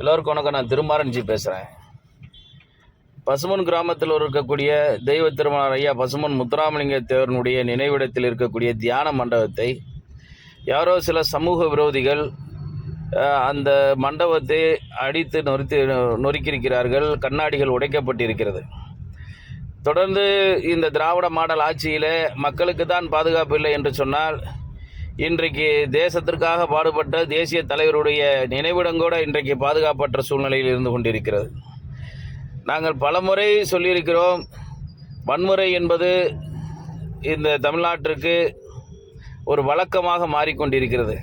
எல்லோருக்கும் வணக்கம். நான் திருமாரஞ்சி பேசுகிறேன் பசுமன் கிராமத்தில் இருக்கக்கூடிய தெய்வ திருமணர் ஐயா பசுமன் முத்துராமலிங்க தேவனுடைய நினைவிடத்தில் இருக்கக்கூடிய தியான மண்டபத்தை யாரோ சில சமூக விரோதிகள் அந்த மண்டபத்தை அடித்து நொறுத்தி நொறுக்கியிருக்கிறார்கள். கண்ணாடிகள் உடைக்கப்பட்டிருக்கிறது. தொடர்ந்து இந்த திராவிட மாடல் ஆட்சியில் மக்களுக்கு தான் பாதுகாப்பு இல்லை என்று சொன்னால் இன்றைக்கு தேசத்திற்காக பாடுபட்ட தேசிய தலைவருடைய நினைவிடங்கூட இன்றைக்கு பாதுகாப்பற்ற சூழ்நிலையில் இருந்து கொண்டிருக்கிறது. நாங்கள் பலமுறை சொல்லியிருக்கிறோம் வன்முறை என்பது இந்த தமிழ்நாட்டிற்கு ஒரு வழக்கமாக மாறிக்கொண்டிருக்கிறது.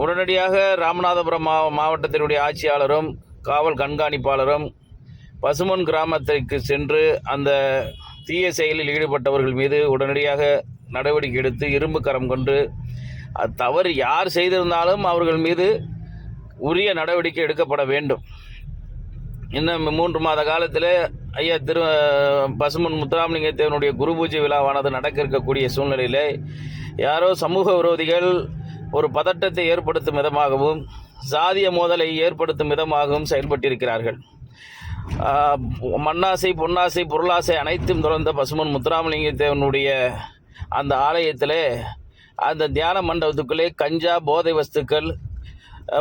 உடனடியாக ராமநாதபுரம் மா மாவட்டத்தினுடைய ஆட்சியாளரும் காவல் கண்காணிப்பாளரும் பசுமன் கிராமத்திற்கு சென்று அந்த தீய செயலில் ஈடுபட்டவர்கள் மீது உடனடியாக நடவடிக்கை எடுத்து இரும்பு கரம் கொண்டு தவறு யார் செய்திருந்தாலும் அவர்கள் மீது உரிய நடவடிக்கை எடுக்கப்பட வேண்டும். இன்னும் மூன்று மாத காலத்தில் ஐயா திரு பசுமன் முத்துராமலிங்க தேவனுடைய குரு பூஜை விழாவானது நடக்க இருக்கக்கூடிய சூழ்நிலையில் யாரோ சமூக விரோதிகள் ஒரு பதட்டத்தை ஏற்படுத்தும் விதமாகவும் சாதிய மோதலை ஏற்படுத்தும் விதமாகவும் செயல்பட்டிருக்கிறார்கள். மண்ணாசை பொன்னாசை பொருளாசை அனைத்தும் தொடர்ந்த பசுமன் முத்துராமலிங்க தேவனுடைய அந்த ஆலயத்தில் அந்த தியான மண்டபத்துக்குள்ளே கஞ்சா போதை வஸ்துக்கள்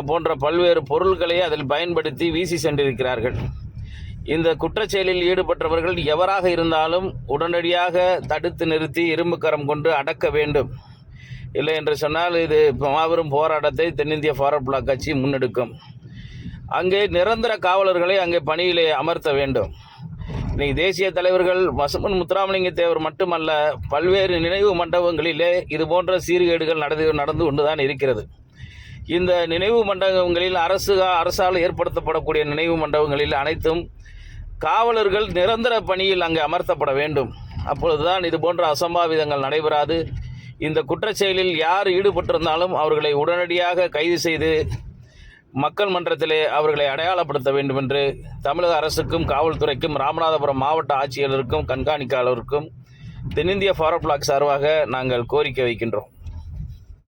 போன்ற பல்வேறு பொருட்களை அதில் பயன்படுத்தி வீசி சென்றிருக்கிறார்கள். இந்த குற்றச்செயலில் ஈடுபட்டவர்கள் எவராக இருந்தாலும் உடனடியாக தடுத்து நிறுத்தி இரும்புக்கரம் கொண்டு அடக்க வேண்டும். இல்லை என்று சொன்னால் இது மாபெரும் போராட்டத்தை தென்னிந்திய ஃபார்வர்ட் பிளாக் கட்சி முன்னெடுக்கும். அங்கே நிரந்தர காவலர்களை அங்கே பணியிலே அமர்த்த வேண்டும். இன்னைக்கு தேசிய தலைவர்கள் வசுமன் முத்துராமலிங்க தேவர் மட்டுமல்ல பல்வேறு நினைவு மண்டபங்களிலே இது போன்ற சீர்கேடுகள் நடந்து நடந்து கொண்டுதான் இருக்கிறது. இந்த நினைவு மண்டபங்களில் அரசு அரசால் ஏற்படுத்தப்படக்கூடிய நினைவு மண்டபங்களில் அனைத்தும் காவலர்கள் நிரந்தர பணியில் அங்கே அமர்த்தப்பட வேண்டும். அப்பொழுதுதான் இது போன்ற அசம்பாவிதங்கள் நடைபெறாது. இந்த குற்றச்செயலில் யார் ஈடுபட்டிருந்தாலும் அவர்களை உடனடியாக கைது செய்து மக்கள் மன்றத்திலே அவர்களை அடையாளப்படுத்த வேண்டும் என்று தமிழக அரசுக்கும் காவல்துறைக்கும் ராமநாதபுரம் மாவட்ட ஆட்சியாளருக்கும் கண்காணிக்காளருக்கும் தென்னிந்திய ஃபாரோ பிளாக் சார்பாக நாங்கள் கோரிக்கை வைக்கின்றோம்.